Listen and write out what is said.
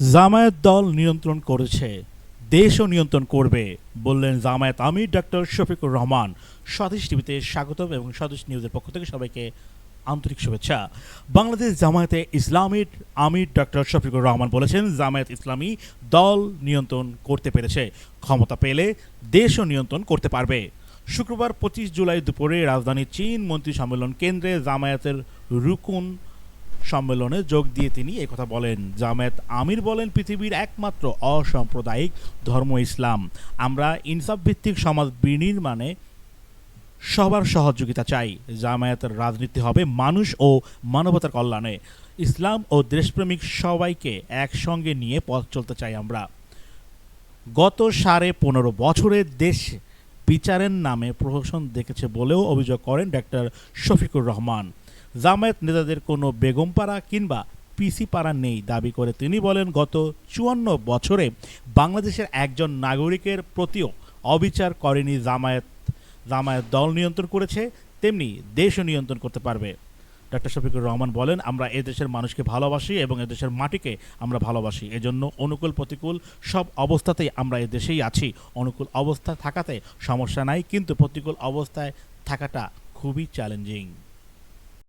জামায়াত দল নিয়ন্ত্রণ করেছে, দেশও নিয়ন্ত্রণ করবে, বললেন জামায়াত আমির ডক্টর শফিকুর রহমান। স্বদেশ টিভিতে স্বাগতম এবং স্বদেশ নিউজের পক্ষ থেকে সবাইকে আন্তরিক শুভেচ্ছা। বাংলাদেশ জামায়াতে ইসলামীর আমির ডক্টর শফিকুর রহমান বলেছেন, জামায়াত ইসলামী দল নিয়ন্ত্রণ করতে পেরেছে। ক্ষমতা পেলে দেশও নিয়ন্ত্রণ করতে পারবে। শুক্রবার পঁচিশ জুলাই দুপুরে রাজধানী চীন মন্ত্রী সম্মেলন কেন্দ্রে জামায়াতের রুকুন সম্মেলনে যোগ দিয়ে তিনি একথা বলেন। জামায়াত আমির বলেন, পৃথিবীর একমাত্র অসাম্প্রদায়িক ধর্ম ইসলাম। আমরা ইনসাফ ভিত্তিক সমাজ বিনির্মাণে সবার সহযোগিতা চাই। জামায়াতের রাজনীতি হবে মানুষ ও মানবতার কল্যাণে। ইসলাম ও দেশপ্রেমিক সবাইকে একসঙ্গে নিয়ে পথ চলতে চাই আমরা। গত সাড়ে পনেরো বছরে দেশ বিচারের নামে প্রহসন দেখেছে বলেও অভিযোগ করেন ডাক্তার শফিকুর রহমান। জামায়াত নেতাদের কোনো বেগমপাড়া কিংবা পিসি পাড়া নেই দাবি করে তিনি বলেন, গত চুয়ান্ন বছরে বাংলাদেশের একজন নাগরিকের প্রতিও অবিচার করেনি জামায়াত। জামায়াত দল নিয়ন্ত্রণ করেছে, তেমনি দেশও নিয়ন্ত্রণ করতে পারবে। ডক্টর শফিকুর রহমান বলেন, আমরা এদেশের মানুষকে ভালোবাসি এবং এদেশের মাটিকে আমরা ভালোবাসি। এজন্য অনুকূল, প্রতিকূল সব অবস্থাতেই আমরা এদেশেই আছি। অনুকূল অবস্থা থাকাতে সমস্যা নাই, কিন্তু প্রতিকূল অবস্থায় থাকাটা খুবই চ্যালেঞ্জিং